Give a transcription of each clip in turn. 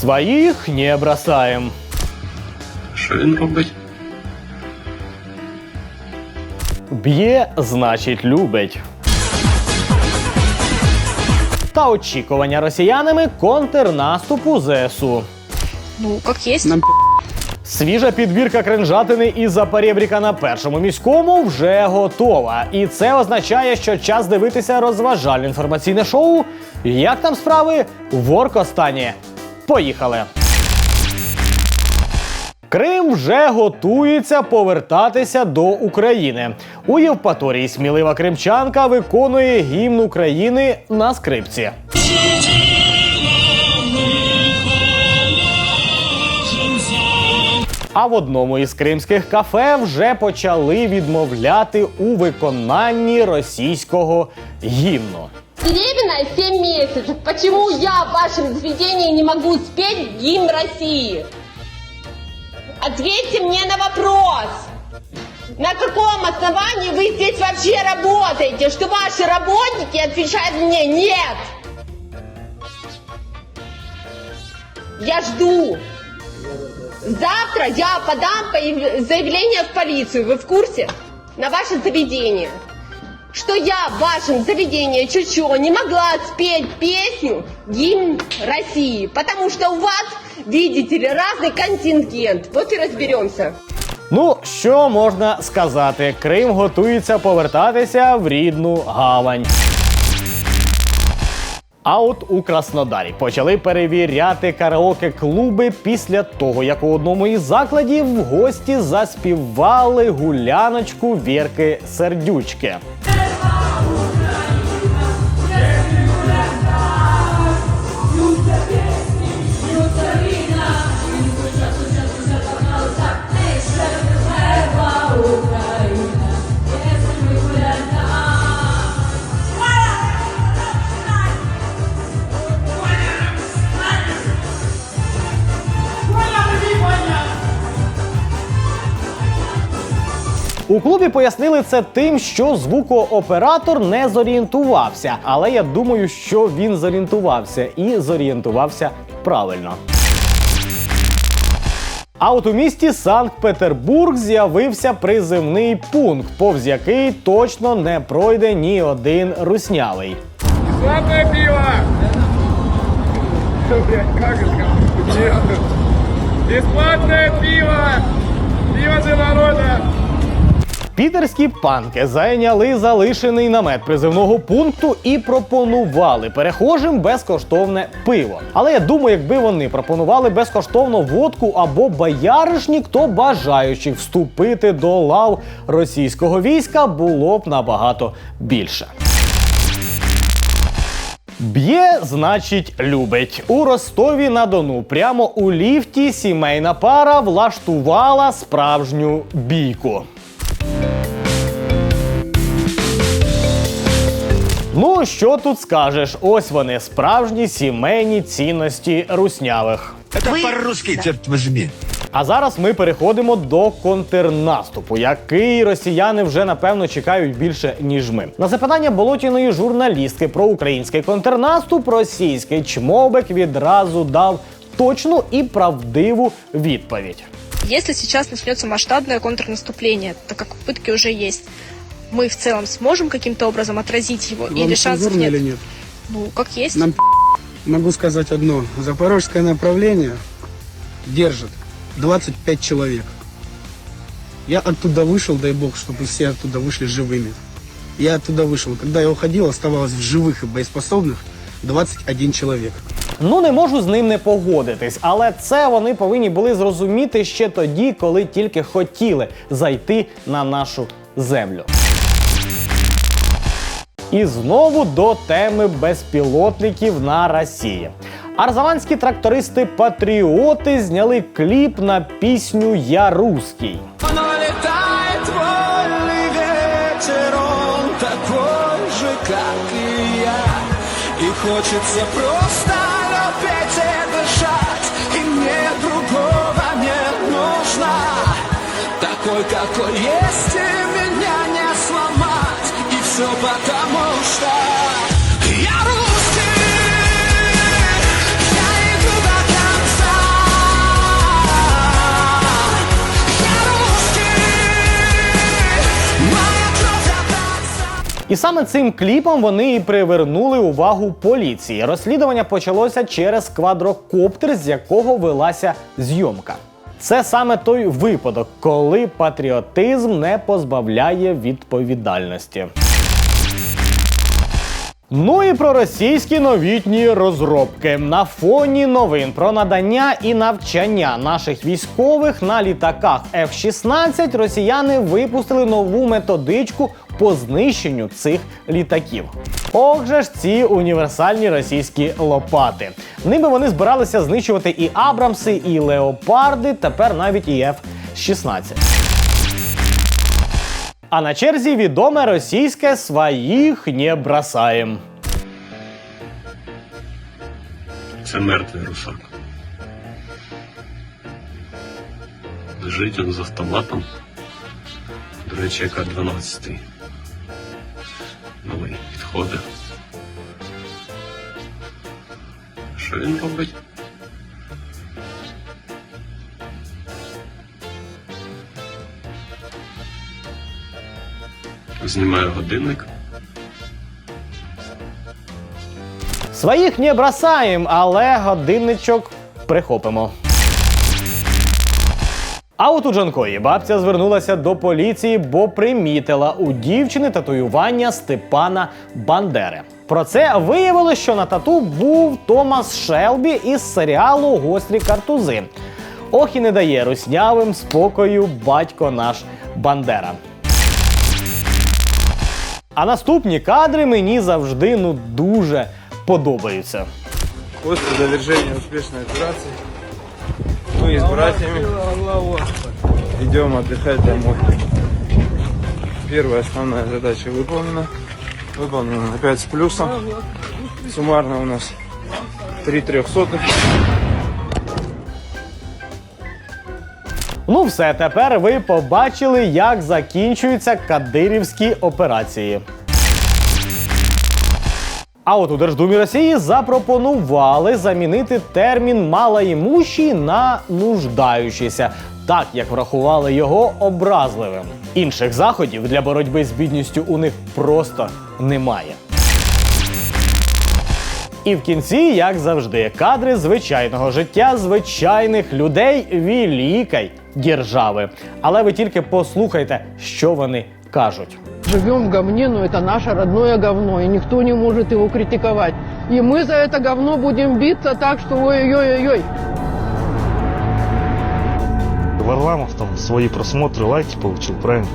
Своїх не бросаєм. Що він робить? Б'є, значить, любить. Та очікування росіянами контрнаступу ЗСУ. Ну, как есть. Нам Свіжа підбірка кринжатини із запорєбріка на першому міському вже готова. І це означає, що час дивитися розважальне інформаційне шоу. Як там справи? В Оркостані. Поїхали! Крим вже готується повертатися до України. У Євпаторії смілива кримчанка виконує гімн України на скрипці. А в одному із кримських кафе вже почали відмовляти у виконанні російського гімну. Беременная 7 месяцев. Почему я в вашем заведении не могу спеть гимн России? Ответьте мне на вопрос. На каком основании вы здесь вообще работаете? Что ваши работники отвечают мне нет. Я жду. Завтра я подам заявление в полицию. Вы в курсе? На ваше заведение что я в вашем заведении Чучо не могла спеть песню «Гимн России», потому что у вас, видите ли, разный контингент. Вот и разберемся. Ну, що можна сказати? Крим готується повертатися в рідну гавань. А от у Краснодарі почали перевіряти караоке-клуби після того, як у одному із закладів в гості заспівали гуляночку Вірки Сердючки. У клубі пояснили це тим, що звукооператор не зорієнтувався. Але я думаю, що він зорієнтувався і зорієнтувався правильно. А от у місті Санкт-Петербург з'явився призивний пункт, повз який точно не пройде ні один руснявий. Блядь, как. Бесплатное пиво! Пітерські панки зайняли залишений намет призивного пункту і пропонували перехожим безкоштовне пиво. Але я думаю, якби вони пропонували безкоштовно водку або бояришнік, то бажаючих вступити до лав російського війська було б набагато більше. Б'є, значить, любить. У Ростові на Дону прямо у ліфті сімейна пара влаштувала справжню бійку. Ну, що тут скажеш? Ось вони, справжні сімейні цінності руснявих. Это по-русски, черт возьми. А зараз ми переходимо до контрнаступу, який росіяни вже напевно чекають більше ніж ми. На запитання болотяної журналістки про український контрнаступ російський чмобик відразу дав точну і правдиву відповідь. Если сейчас начнется масштабное контрнаступление, так как попытки уже есть, мы в целом сможем каким-то образом отразить его или Вам шансов цензурно нет? или нет? Ну, как есть. Нам могу сказать одно. Запорожское направление держит 25 человек. Я оттуда вышел, дай бог, чтобы все оттуда вышли живыми. Я оттуда вышел. Когда я уходил, оставалось в живых и боеспособных 21 человек. Ну не можу з ним не погодитись, але це вони повинні були зрозуміти ще тоді, коли тільки хотіли зайти на нашу землю. І знову до теми безпілотників на Росії. Арзаманські трактористи-патріоти зняли кліп на пісню Я русський. И хочется просто и дышать, и мне другого не нужно. Такой, какой есть, и все потому что я русский, І саме цим кліпом вони і привернули увагу поліції. Розслідування почалося через квадрокоптер, з якого велася зйомка. Це саме той випадок, коли патріотизм не позбавляє відповідальності. Ну і про російські новітні розробки на фоні новин про надання і навчання наших військових на літаках F-16 росіяни випустили нову методичку по знищенню цих літаків. Ох же ж ці універсальні російські лопати. Ними вони збиралися знищувати і Абрамси, і Леопарди, тепер навіть і F-16. А на черзі відоме російське своїх не бросаєм. Це мертвий русак. Лежить він з автоматом. До речі, яка 12 Новий підходить. Що він робить? Знімає годинник. Своїх не бросаєм, але годинничок прихопимо. А от у Джанкої бабця звернулася до поліції, бо примітила у дівчини татуювання Степана Бандери. Про це виявилось, що на тату був Томас Шелбі із серіалу Гострі картузи. Ох і не дає руснявим спокою батько наш Бандера. А наступні кадри мені завжди ну дуже подобаються. После завершения успешной операции мы с братьями идем отдыхать домой. Первая основная задача выполнена. Выполнена на 5 с плюсом. Суммарно у нас 3 трехсотых. Ну все, тепер ви побачили, як закінчуються кадирівські операції. А от у Держдумі Росії запропонували замінити термін малоімущий на нуждаючийся, так як врахували його образливим. Інших заходів для боротьби з бідністю у них просто немає. І в кінці, як завжди, кадри звичайного життя звичайних людей великої держави. Але ви тільки послухайте, що вони кажуть. Живем в говне, но это наше родное говно, и никто не может его критиковать. И мы за это говно будем биться так, что ой-ой-ой-ой. Варламов там свои просмотры, лайки получил, правильно?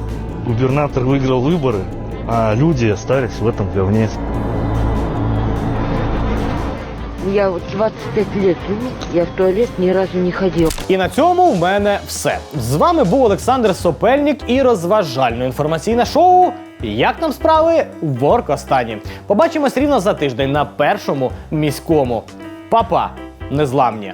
Губернатор выиграл выборы, а люди остались в этом говне. Я вот 25 лет я в туалет ні разу не ходив. І на цьому в мене все. З вами був Олександр Сопельник і розважально-інформаційне шоу. Як нам справи в Оркостані. Побачимось рівно за тиждень на першому міському. Папа, -па, незламні!